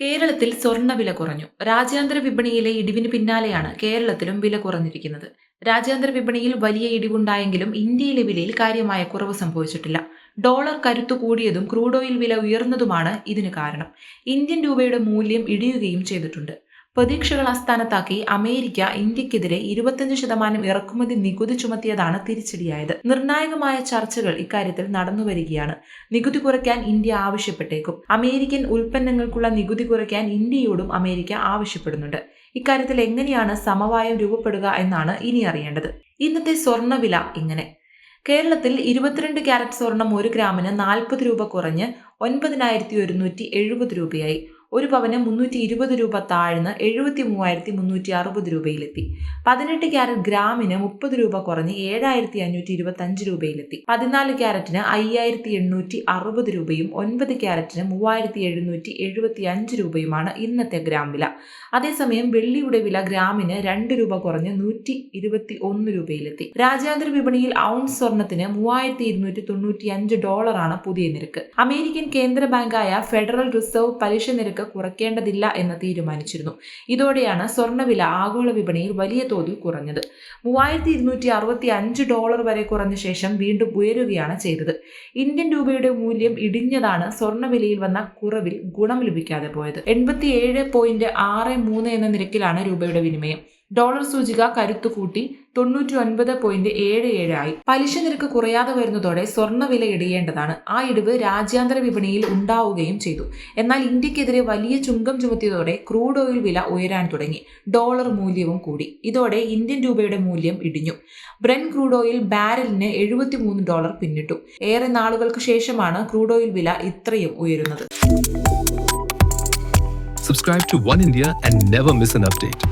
കേരളത്തിൽ സ്വർണവില കുറഞ്ഞു. രാജ്യാന്തര വിപണിയിലെ ഇടിവിന് പിന്നാലെയാണ് കേരളത്തിലും വില കുറഞ്ഞിരിക്കുന്നത്. രാജ്യാന്തര വിപണിയിൽ വലിയ ഇടിവുണ്ടായെങ്കിലും ഇന്ത്യയിലെ വിലയിൽ കാര്യമായ കുറവ് സംഭവിച്ചിട്ടില്ല. ഡോളർ കരുത്തു കൂടിയതും ക്രൂഡ് ഓയിൽ വില ഉയർന്നതുമാണ് ഇതിന് കാരണം. ഇന്ത്യൻ രൂപയുടെ മൂല്യം ഇടിയുകയും ചെയ്തിട്ടുണ്ട്. പ്രതീക്ഷകൾ ആസ്ഥാനത്താക്കി അമേരിക്ക ഇന്ത്യക്കെതിരെ ഇരുപത്തിയഞ്ച് ശതമാനം ഇറക്കുമതി നികുതി ചുമത്തിയതാണ് തിരിച്ചടിയായത്. നിർണായകമായ ചർച്ചകൾ ഇക്കാര്യത്തിൽ നടന്നുവരികയാണ് നികുതി കുറയ്ക്കാൻ ഇന്ത്യ ആവശ്യപ്പെട്ടേക്കും. അമേരിക്കൻ ഉൽപ്പന്നങ്ങൾക്കുള്ള നികുതി കുറയ്ക്കാൻ ഇന്ത്യയോടും അമേരിക്ക ആവശ്യപ്പെടുന്നുണ്ട്. ഇക്കാര്യത്തിൽ എങ്ങനെയാണ് സമവായം രൂപപ്പെടുക എന്നാണ് ഇനി അറിയേണ്ടത്. ഇന്നത്തെ സ്വർണവില ഇങ്ങനെ. കേരളത്തിൽ ഇരുപത്തിരണ്ട് ക്യാരറ്റ് സ്വർണം ഒരു ഗ്രാമിന് നാൽപ്പത് രൂപ കുറഞ്ഞ് ഒൻപതിനായിരത്തി ഒരുന്നൂറ്റി എഴുപത് രൂപയായി. ഒരു പവന് മുന്നൂറ്റി ഇരുപത് രൂപ താഴ്ന്ന് എഴുപത്തി മൂവായിരത്തി മുന്നൂറ്റി അറുപത് രൂപയിലെത്തി. പതിനെട്ട് ക്യാരറ്റ് ഗ്രാമിന് മുപ്പത് രൂപ കുറഞ്ഞ് ഏഴായിരത്തി അഞ്ഞൂറ്റി ഇരുപത്തി അഞ്ച് രൂപയിലെത്തി. പതിനാല് ക്യാരറ്റിന് അയ്യായിരത്തി എണ്ണൂറ്റി അറുപത് രൂപയും ഒൻപത് ക്യാരറ്റിന് മൂവായിരത്തി എഴുന്നൂറ്റി എഴുപത്തി അഞ്ച് രൂപയുമാണ് ഇന്നത്തെ ഗ്രാം വില. അതേസമയം വെള്ളിയുടെ വില ഗ്രാമിന് രണ്ട് രൂപ കുറഞ്ഞ് നൂറ്റി ഇരുപത്തി ഒന്ന് രൂപയിലെത്തി. രാജ്യാന്തര വിപണിയിൽ ഔൺസ് സ്വർണത്തിന് മൂവായിരത്തി ഇരുന്നൂറ്റി തൊണ്ണൂറ്റി അഞ്ച് ഡോളറാണ് പുതിയ നിരക്ക്. അമേരിക്കൻ കേന്ദ്ര ബാങ്കായ ഫെഡറൽ റിസർവ് പലിശ നിരക്ക് കുറയ്ക്കേണ്ടതില്ല എന്ന് തീരുമാനിച്ചിരുന്നു. ഇതോടെയാണ് സ്വർണവില ആഗോള വിപണിയിൽ വലിയ തോതിൽ കുറഞ്ഞത്. മൂവായിരത്തി ഇരുന്നൂറ്റി അറുപത്തി അഞ്ച് ഡോളർ വരെ കുറഞ്ഞ ശേഷം വീണ്ടും ഉയരുകയാണ് ചെയ്തത്. ഇന്ത്യൻ രൂപയുടെ മൂല്യം ഇടിഞ്ഞതാണ് സ്വർണവിലയിൽ വന്ന കുറവിൽ ഗുണം ലഭിക്കാതെ പോയത്. എൺപത്തി ഏഴ് പോയിന്റ് ആറ് മൂന്ന് എന്ന നിരക്കിലാണ് രൂപയുടെ വിനിമയം. ഡോളർ സൂചിക കരുത്തു കൂട്ടി തൊണ്ണൂറ്റി ഒൻപത് പോയിന്റ് ഏഴ് ഏഴായി പലിശ നിരക്ക് കുറയാതെ വരുന്നതോടെ സ്വർണവില ഇടിയേണ്ടതാണ്. ആ ഇടിവ് രാജ്യാന്തര വിപണിയിൽ ഉണ്ടാവുകയും ചെയ്തു. എന്നാൽ ഇന്ത്യക്കെതിരെ വലിയ ചുങ്കം ചുമത്തിയതോടെ ക്രൂഡ് ഓയിൽ വില ഉയരാൻ തുടങ്ങി. ഡോളർ മൂല്യവും കൂടി. ഇതോടെ ഇന്ത്യൻ രൂപയുടെ മൂല്യം ഇടിഞ്ഞു. ബ്രെൻ ക്രൂഡ് ഓയിൽ ബാരലിന് എഴുപത്തിമൂന്ന് ഡോളർ പിന്നിട്ടു. ഏറെ നാളുകൾക്ക് ശേഷമാണ് ക്രൂഡ് ഓയിൽ വില ഇത്രയും ഉയരുന്നത്. Subscribe to One India and never miss an update.